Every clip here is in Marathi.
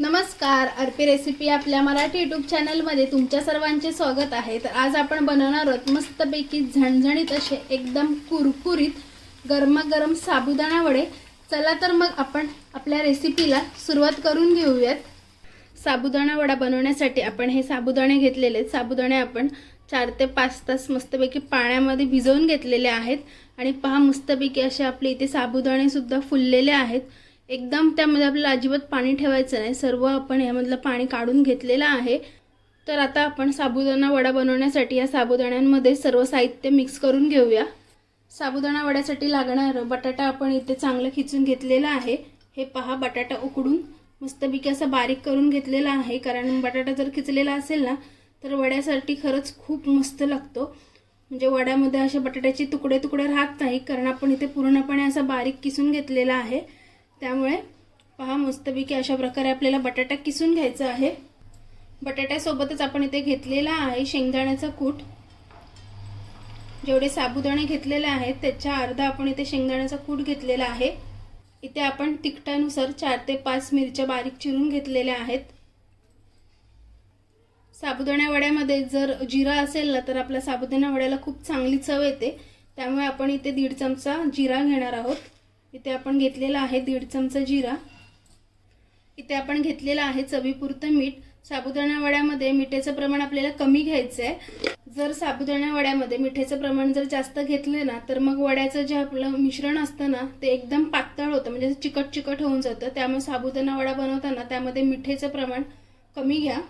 नमस्कार अर्पी रेसिपी आपल्या मराठी यूट्यूब चॅनलमध्ये तुमच्या सर्वांचे स्वागत आहे. तर आज आपण बनवणार आहोत मस्तपैकी झणझणीत असे एकदम कुरकुरीत गरमागरम साबुदाणा वडे. चला तर मग आपण आपल्या रेसिपीला सुरुवात करून घेऊयात. साबुदाणा वडा बनवण्यासाठी आपण हे साबुदाणे घेतलेले आहेत. साबुदाणे आपण चार ते पाच तास मस्तपैकी पाण्यामध्ये भिजवून घेतलेले आहेत. आणि पहा मस्तपैकी असे आपले इथे साबुदाणेसुद्धा फुललेले आहेत. एकदम त्यामध्ये आपल्याला अजिबात पाणी ठेवायचं नाही. सर्व आपण यामधलं पाणी काढून घेतलेलं आहे. तर आता आपण साबुदाणा वडा बनवण्यासाठी या साबुदाण्यांमध्ये सर्व साहित्य मिक्स करून घेऊया. साबुदाणा वड्यासाठी लागणारं बटाटा आपण इथे चांगलं खिचून घेतलेलं आहे. हे पहा बटाटा उकडून मस्तपैकी असं बारीक करून घेतलेला आहे. कारण बटाटा जर खिचलेला असेल ना तर वड्यासाठी खरंच खूप मस्त लागतो. म्हणजे वड्यामध्ये असे बटाट्याचे तुकडे तुकडे राहत नाही. कारण आपण इथे पूर्णपणे असं बारीक किसून घेतलेला आहे. त्यामुळे पहा मस्तपैकी अशा प्रकारे आपल्याला बटाटा किसून घ्यायचा आहे. बटाट्यासोबतच आपण इथे घेतलेला आहे शेंगदाण्याचा कूट. जेवढे साबुदाणे घेतलेले आहेत त्याच्या अर्धा आपण इथे शेंगदाण्याचा कूट घेतलेला आहे. इथे आपण तिखटानुसार चार ते पाच मिरच्या बारीक चिरून घेतलेल्या आहेत. साबुदाणा वड्यामध्ये जर जिरा असेल ना तर आपल्या साबुदाणा वड्याला खूप चांगली चव येते. त्यामुळे आपण इथे दीड चमचा जिरा घेणार आहोत. इथे आपण घेतलेला आहे दीड चमचा जिरा. इथे आपण घेतलेलं आहे चवीपुरतं मीठ. साबुदाणा वड्यामध्ये मिठाचं प्रमाण आपल्याला कमी घ्यायचं आहे जर साबुदाणा वड्यामध्ये मिठाचं प्रमाण जर जास्त घेतलं ना तर मग वड्याचं जे आपलं मिश्रण असतं ना ते एकदम पातळ होतं म्हणजे चिकट चिकट होऊन जातं. त्यामुळे साबुदाणा वडा बनवताना त्यामध्ये मिठाचं प्रमाण कमी घ्या.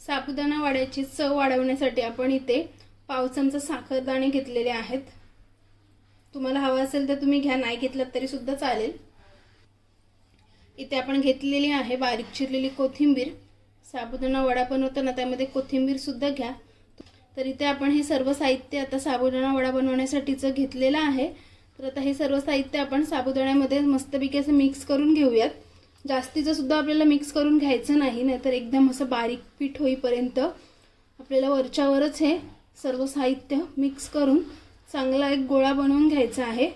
साबुदाणा वड्याची चव वाढवण्यासाठी आपण इथे पाव चमचा साखरदाणे घेतलेले आहेत. तुम्हाला हवं असेल तर तुम्ही घ्या नाही घेतलं तरी सुद्धा चालेल. इथे आपण घेतलेली आहे बारीक चिरलेली कोथिंबीर. साबुदाणा वडा बनवताना त्यामध्ये कोथिंबीर सुद्धा घ्या. तर इथे आपण हे सर्व साहित्य आता साबुदाणा वडा बनवण्यासाठीचं घेतलेलं आहे. तर आता हे सर्व साहित्य आपण साबुदाण्यामध्ये मस्तपैकी असं मिक्स करून घेऊयात. जास्तीचं सुद्धा आपल्याला मिक्स करून घ्यायचं नाही नाहीतर एकदम असं बारीक पीठ होईपर्यंत आपल्याला वरच्यावरच हे सर्व साहित्य मिक्स करून चांगला एक गोळा बनवून घ्यायचा आहे.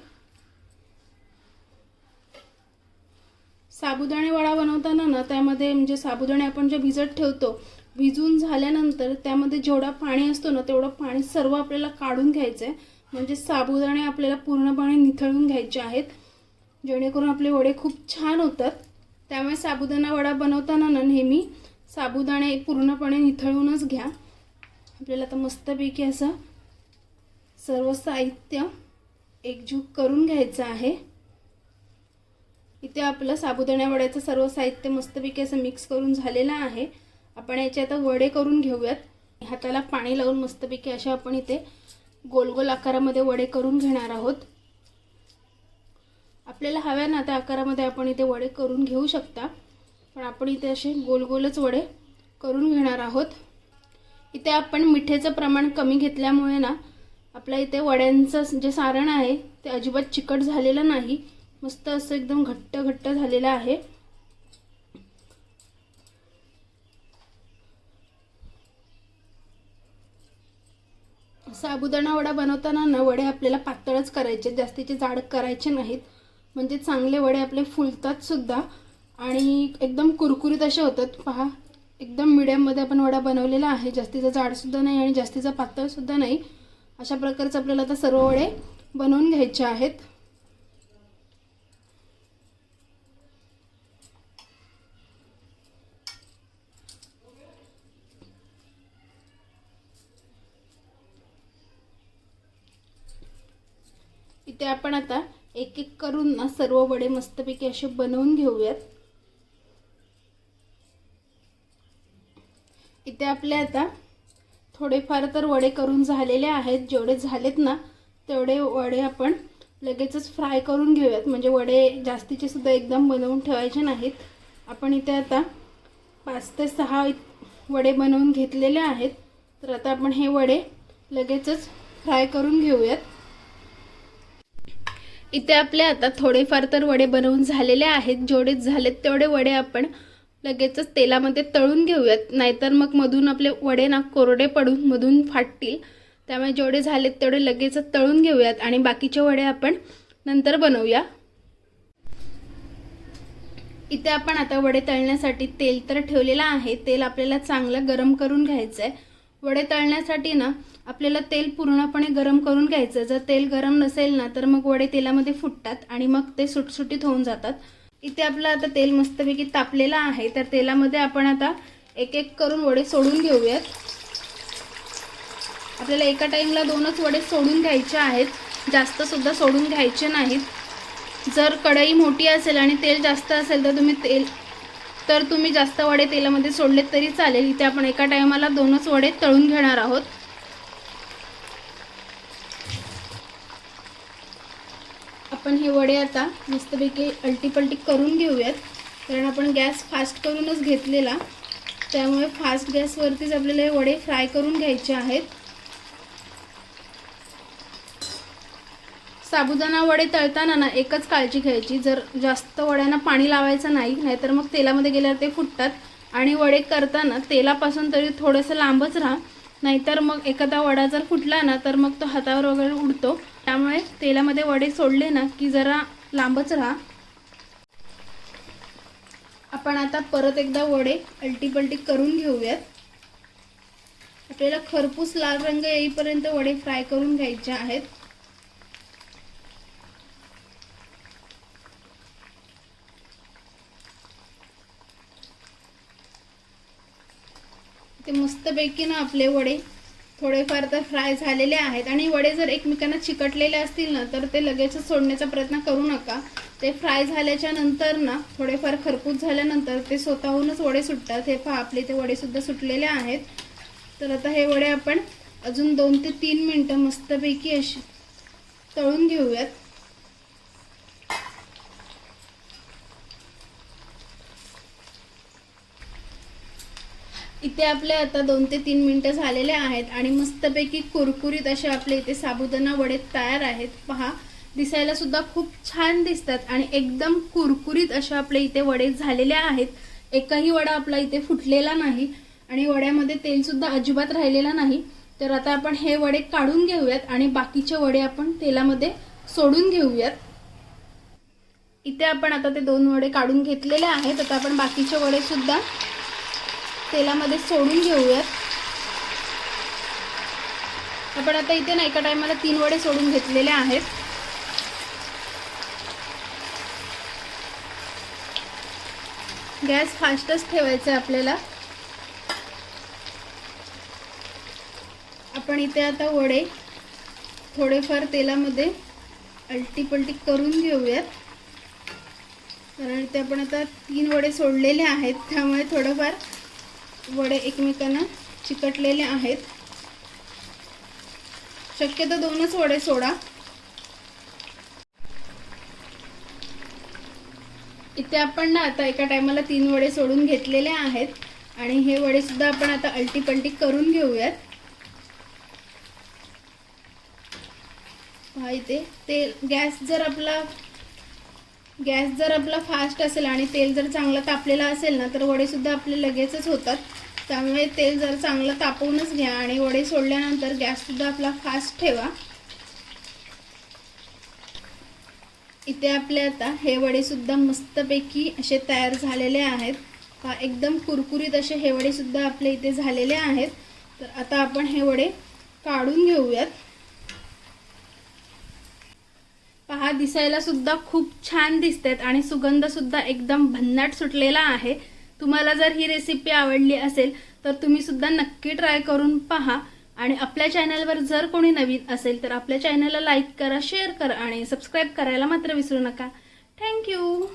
साबुदाणे वडा बनवताना ना त्यामध्ये म्हणजे साबुदाणे आपण जे भिजत ठेवतो भिजून झाल्यानंतर त्यामध्ये जेवढा पाणी असतो ना तेवढं पाणी सर्व आपल्याला काढून घ्यायचं आहे म्हणजे साबुदाणे आपल्याला पूर्णपणे निथळून घ्यायचे आहेत. जेणेकरून आपले वडे खूप छान होतात. त्यामुळे साबुदाणा वडा बनवताना ना नेहमी साबुदाणे पूर्णपणे निथळूनच घ्या. आपल्याला तर मस्तपैकी असं सर्व साहित्य एकजूट करून घ्यायचं आहे. इथे आपलं साबुदाणा वड्याचं सर्व साहित्य मस्तपैकी असं मिक्स करून झालेलं आहे. आपण याचे आता वडे करून घेऊयात. हाताला पाणी लावून मस्तपैकी अशा आपण इथे गोल गोल आकारामध्ये वडे करून घेणार आहोत. आपल्याला हव्या ना त्या आकारामध्ये आपण इथे वडे करून घेऊ शकता. पण आपण इथे असे गोल गोलच वडे करून घेणार आहोत. इथे आपण मिठेचं प्रमाण कमी घेतल्यामुळे ना आपल्या इथे वड्यांचं जे सारण आहे ते अजिबात चिकट झालेलं नाही. मस्त असं एकदम घट्ट घट्ट झालेलं आहे. साबुदाणा वडा बनवताना ना वडे आपल्याला पातळच करायचे जास्तीचे जाड करायचे नाहीत. म्हणजे चांगले वडे आपले फुलतात सुद्धा. आणि एकदम कुरकुरीत असे होतात. पहा एकदम मिडियममध्ये आपण वडा बनवलेला आहे. जास्तीचा जाडसुद्धा नाही आणि जास्तीचा पातळसुद्धा नाही. अशा प्रकारचं आपल्याला आता सर्व वडे बनवून घ्यायचे आहेत. इथे आपण आता एक एक करून ना सर्व वडे मस्तपैकी असे बनवून घेऊयात. इथे आपल्या आता थोडेफार तर वडे करून झालेले आहेत जेवढे झालेत ना तेवढे वडे आपण लगेचच फ्राय करून घेऊयात. म्हणजे वडे जास्तीचे सुद्धा एकदम बनवून ठेवायचे नाहीत. आपण इथे आता पाच ते सहा वडे बनवून घेतलेले आहेत. तर आता आपण हे वडे लगेचच फ्राय करून घेऊयात. इथे आपले आता थोडेफार तर वडे बनवून झालेले आहेत. जेवढे झालेत तेवढे वडे आपण लगेचच तेलामध्ये तळून घेऊयात. नाहीतर मग मधून आपले वडे ना कोरडे पडून मधून फाटतील. त्यामुळे जेवढे झालेत तेवढे लगेचच तळून घेऊयात आणि बाकीचे वडे आपण नंतर बनवूया. इथे आपण आता वडे तळण्यासाठी तेल तर ठेवलेलं आहे. तेल आपल्याला चांगलं गरम करून घ्यायचं आहे वडे तळण्यासाठी ना आपल्याला तेल पूर्णपणे गरम करून घ्यायचं जर तेल गरम नसेल ना तर मग वडे तेलामध्ये फुटतात आणि मग ते सुटसुटीत होऊन जातात. इथे आपलं आता तेल मस्तपैकी तापलेलं आहे. तर तेलामध्ये आपण आता एक एक करून वडे सोडून घेऊयात. आपल्याला एका टाईमला दोनच वडे सोडून घ्यायचे आहेत. जास्त सुद्धा सोडून घ्यायचे नाहीत. जर कढई मोठी असेल आणि तेल जास्त असेल तर तुम्ही तेल तर तुम्ही जास्त वडे तेलामध्ये सोडलेत तरी चालेल. इथे आपण एका टायमाला दोनच वडे तळून घेणार आहोत. आपण हे वडे आता मस्तपैकी अल्टीपल्टी करून घेऊयात. कारण आपण गॅस फास्ट करूनच घेतलेला. त्यामुळे फास्ट गॅसवरतीच आपल्याला हे वडे फ्राय करून घ्यायचे आहेत. साबुदाणा वडे तळताना ना एकच काळजी घ्यायची. जर जास्त वड्यांना पाणी लावायचं नाही नाहीतर मग तेलामध्ये गेल्यावर ते फुटतात. आणि वडे करताना तेलापासून तरी थोडंसं लांबच राहा. नाहीतर मग एखादा वडा जर फुटला ना तर मग तो हातावर वगैरे उडतो. त्यामुळे तेलामध्ये वडे सोडले ना की जरा लांबच राहा. आपण आता परत एकदा वडे अल्टीपल्टी करून घेऊयात. आपल्याला खरपूस लाल रंग येईपर्यंत वडे फ्राय करून घ्यायचे आहेत. ते मस्तपैकी ना आपले वडे थोडेफार तर फ्राय झालेले आहेत आणि वडे जर एकमेकांना चिकटलेले असतील ना तर ते लगेचच सोडण्याचा प्रयत्न करू नका. ते फ्राय झाल्याच्यानंतर ना थोडेफार खरपूस झाल्यानंतर ते स्वतःहूनच वडे सुटतात. हे पहा आपले ते वडे सुद्धा सुटलेले आहेत. तर आता हे वडे आपण अजून दोन ते तीन मिनटं मस्तपैकी अशी तळून घेऊयात. इथे आपले आता दोन ते तीन मिनटं झालेले आहेत आणि मस्तपैकी कुरकुरीत असे आपले इथे साबुदाणा वडे तयार आहेत. पहा दिसायला सुद्धा खूप छान दिसतात आणि एकदम कुरकुरीत असे आपले इथे वडे झालेले आहेत. एकही वडा आपला इथे फुटलेला नाही आणि वड्यामध्ये तेलसुद्धा अजिबात राहिलेला नाही. तर आता आपण हे वडे काढून घेऊयात आणि बाकीचे वडे आपण तेलामध्ये सोडून घेऊयात. इथे आपण आता ते दोन वडे काढून घेतलेले आहेत. आता आपण बाकीचे वडे सुद्धा तेलामध्ये सोडून घेऊयात. आपण आता इथे ना एका टायमाला तीन वडे सोडून घेतलेले आहेत. गॅस फास्टच ठेवायचा आहे आपल्याला. आपण इथे आता वडे थोडेफार तेलामध्ये अल्टीपल्टी करून घेऊयात. कारण इथे आपण आता तीन वडे सोडलेले आहेत त्यामुळे थोडंफार वडे एकमेकांना चिकटलेले आहेत. शक्यतो दोनच वडे सोडा. इथे आपण ना आता एका टायमाला तीन वडे सोडून घेतलेले आहेत. आणि हे वडे सुद्धा आपण आता अल्टीपल्टी करून घेऊयात. पहा इथे तेल गॅस जर आपला गॅस जर आपला फास्ट असेल आणि तेल जर चांगलं तापलेलं असेल ना तर वडे सुद्धा आपले लगेचच होतात. त्यामुळे तेल जर चांगलं तापवूनच घ्या आणि वडे सोडल्यानंतर गॅस सुद्धा आपला फास्ट ठेवा. इथे आपले आता हे वडे सुद्धा मस्तपैकी असे तयार झालेले आहेत. एकदम कुरकुरीत असे हे वडे सुद्धा आपले इथे झालेले आहेत. तर आता आपण हे वडे काढून घेऊयात. पहा दिसायला सुद्धा खूप छान दिसतात आणि सुगंध सुद्धा एकदम भन्नाट सुटलेला आहे. तुम्हाला जर ही रेसिपी आवडली असेल तर तुम्ही सुद्धा नक्की ट्राय करून पहा. आणि आपल्या चॅनलवर जर कोणी नवीन असेल तर आपल्या चॅनलला लाईक करा शेअर करा आणि सबस्क्राईब करायला मात्र विसरू नका. थँक्यू